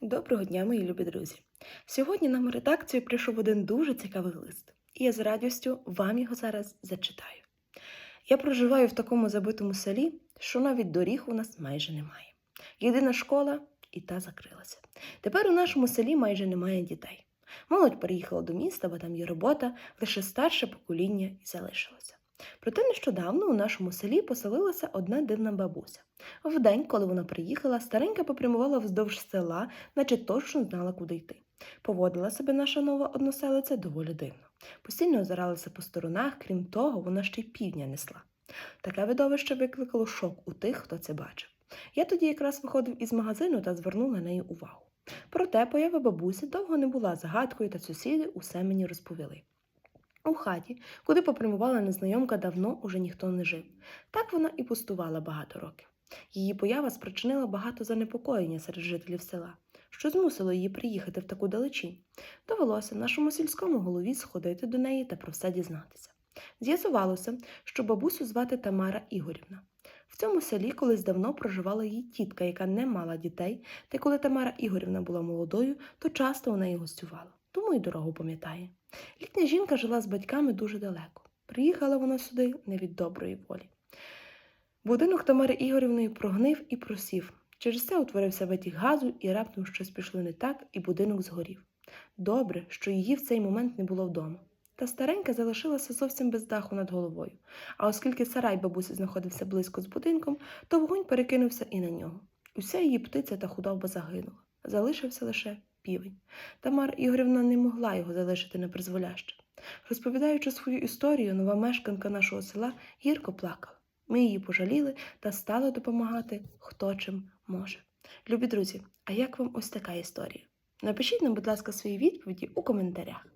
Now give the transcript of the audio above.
Доброго дня, мої любі друзі! Сьогодні нам у редакцію прийшов один дуже цікавий лист, і я з радістю вам його зараз зачитаю. Я проживаю в такому забитому селі, що навіть доріг у нас майже немає. Єдина школа і та закрилася. Тепер у нашому селі майже немає дітей. Молодь переїхала до міста, бо там є робота, лише старше покоління і залишилося. Проте нещодавно у нашому селі поселилася одна дивна бабуся. В день, коли вона приїхала, старенька попрямувала вздовж села, наче точно знала, куди йти. Поводила себе наша нова односелиця доволі дивно. Постійно озиралася по сторонах, крім того, вона ще й півдня несла. Таке видовище викликало шок у тих, хто це бачив. Я тоді якраз виходив із магазину та звернув на неї увагу. Проте поява бабусі довго не була загадкою, та сусіди усе мені розповіли. У хаті, куди попрямувала незнайомка, давно уже ніхто не жив. Так вона і пустувала багато років. Її поява спричинила багато занепокоєння серед жителів села, що змусило її приїхати в таку далечінь. Довелося нашому сільському голові сходити до неї та про все дізнатися. З'ясувалося, що бабусю звати Тамара Ігорівна. В цьому селі колись давно проживала її тітка, яка не мала дітей, та коли Тамара Ігорівна була молодою, то часто у неї гостювала. Тому й дорогу пам'ятає. Літня жінка жила з батьками дуже далеко. Приїхала вона сюди не від доброї волі. Будинок Тамари Ігорівної прогнив і просів. Через це утворився витік газу, і раптом щось пішло не так, і будинок згорів. Добре, що її в цей момент не було вдома. Та старенька залишилася зовсім без даху над головою. А оскільки сарай бабусі знаходився близько з будинком, то вогонь перекинувся і на нього. Уся її птиця та худоба загинула. Залишився лише півень. Тамара Ігорівна не могла його залишити на призволяще. Розповідаючи свою історію, нова мешканка нашого села гірко плакала. Ми її пожаліли та стали допомагати хто чим може. Любі друзі, а як вам ось така історія? Напишіть нам, будь ласка, свої відповіді у коментарях.